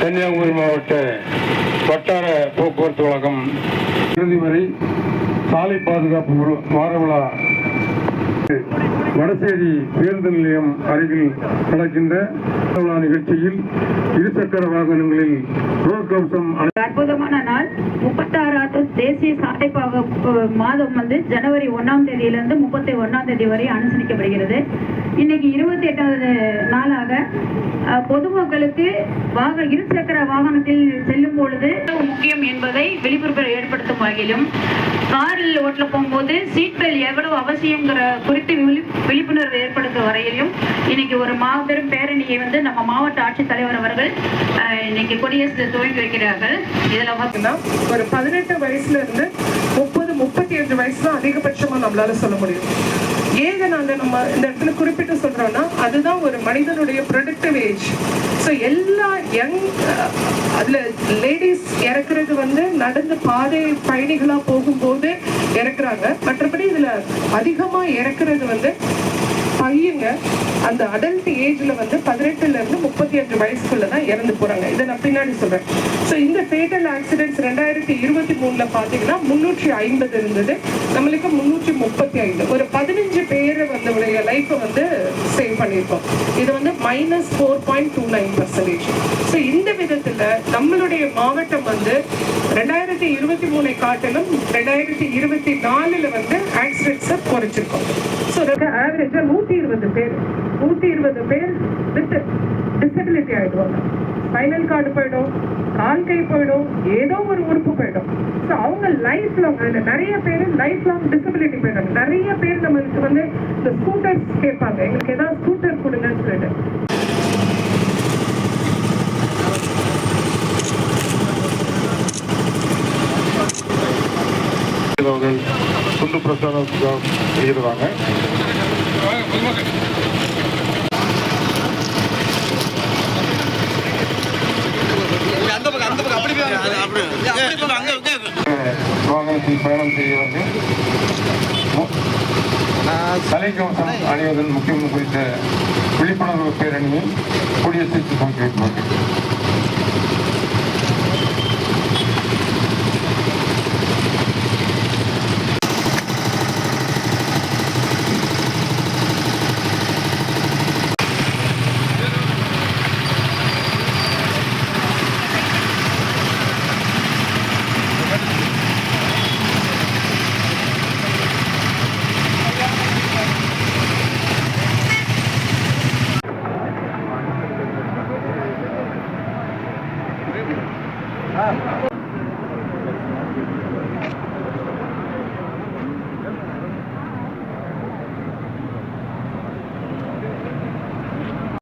கன்னியாகுமரி மாவட்ட வட்டார போக்குவரத்து கழகம் இறுதி வரை சாலை பாதுகாப்பு விழா- வார விழா வடசேரி பேருந்து நிலையம் அருகில் நடக்கின்ற நிகழ்ச்சியில் இருசக்கர வாகனங்களில் ரோட் கவசம் அற்புதமான நாள். முப்பத்தாறாவது தேசிய சாலை மாதம் வந்து ஜனவரி ஒன்னாம் தேதியிலிருந்து முப்பத்தி ஒன்னாம் தேதி வரை அனுசரிக்கப்படுகிறது. இன்னைக்கு இருபத்தி எட்டாவது நாளாக பொதுமக்களுக்கு வாக இருசக்கர வாகனத்தில் செல்லும் பொழுது முக்கியம் என்பதை விழிப்புணர்வு ஏற்படுத்தும் வகையிலும் காரில் ஓட்டில் போகும்போது சீட் பெல்ட் எவ்வளவு அவசியங்கிற குறித்து விழி- விழிப்புணர்வு ஏற்படுத்தும் வரையிலும் இன்னைக்கு ஒரு மாபெரும் பேரணியை வந்து நம்ம மாவட்ட ஆட்சித்தலைவர் அவர்கள் அஹ், இன்னைக்கு கொடியரசு துவங்கி வைக்கிறார்கள். இதில் பார்த்தீங்கன்னா ஒரு பதினெட்டு வயசு வயசுல இருந்து முப்பது முப்பத்தி அஞ்சு வயசு தான் அதிகபட்சமா நம்மளால சொல்ல முடியும். ஏங்க நான் நம்ம இந்த இடத்துல குறிப்பிட்டு சொல்றோம்னா அதுதான் ஒரு மனிதனுடைய ப்ரொடக்டிவ் ஏஜ் ஸோ எல்லா யங் அதுல லேடிஸ் இறக்குறது வந்து நடந்து பாதை பயணிகளா போகும்போது இறக்குறாங்க. மற்றபடி இதுல அதிகமா இறக்குறது வந்து பையங்க அந்த அடல்ட் ஏஜ்ல வந்து பதினெட்டுல இருந்து முப்பத்தி அஞ்சு வயசுக்குள்ள தான் இறந்து போறாங்க. இதை நான் பின்னாடி சொல்றேன். ஸோ இந்த ஃபேட்டல் ஆக்சிடென்ட்ஸ் ரெண்டாயிரத்தி இருபத்தி மூணுல பாத்தீங்கன்னா முன்னூற்றி ஐம்பது இருந்தது. நம்மளுக்கு முன்னூற்றி முப்பத்தி ஐந்து. ஒரு பதினஞ்சு பேர் வந்து உடைய லைஃப்பை வந்து சேவ் பண்ணியிருக்கோம். இது வந்து minus four point two nine percentage so இந்த விதத்துல நம்மளுடைய மாவட்டம் வந்து ரெண்டாயிரத்தி இருபத்தி மூணை காட்டிலும் ரெண்டாயிரத்தி இருபத்தி நாலுல வந்து ஆக்சிடென்ட்ஸை குறைச்சிருக்கோம். ஸோ ஆவரேஜா நூத்தி இருபது பேர். நூத்தி இருபது பேர் வித் டிசபிலிட்டி ஆயிடுவாங்க. ஸ்பைனல் கார்டு போயிடும் கால் கை போயிடும் ஏதோ ஒரு உறுப்பு போயிடும். ஸோ அவங்க லைஃப் லாங் அதில் நிறைய பேர் லைஃப் லாங் டிசபிலிட்டி போயிடுறாங்க. நிறைய பேர் நம்மளுக்கு வந்து இந்த ஸ்கூட்டர்ஸ் கேட்பாங்க. எங்களுக்கு ஏதாவது ஸ்கூட்டர் கொடுங்கன்னு சொல்லிட்டு. அவர்கள் துண்டு பிரச்சாரம் அந்த பக்கம் அந்த பக்கம். அப்படி வாகனத்தில் பயணம் செய்யவர்கள் மு- தலைக்கவசம் அணிவதன் முக்கியம் குறித்த விழிப்புணர்வு பேரணியை குடியரசு துவக்கி 啊。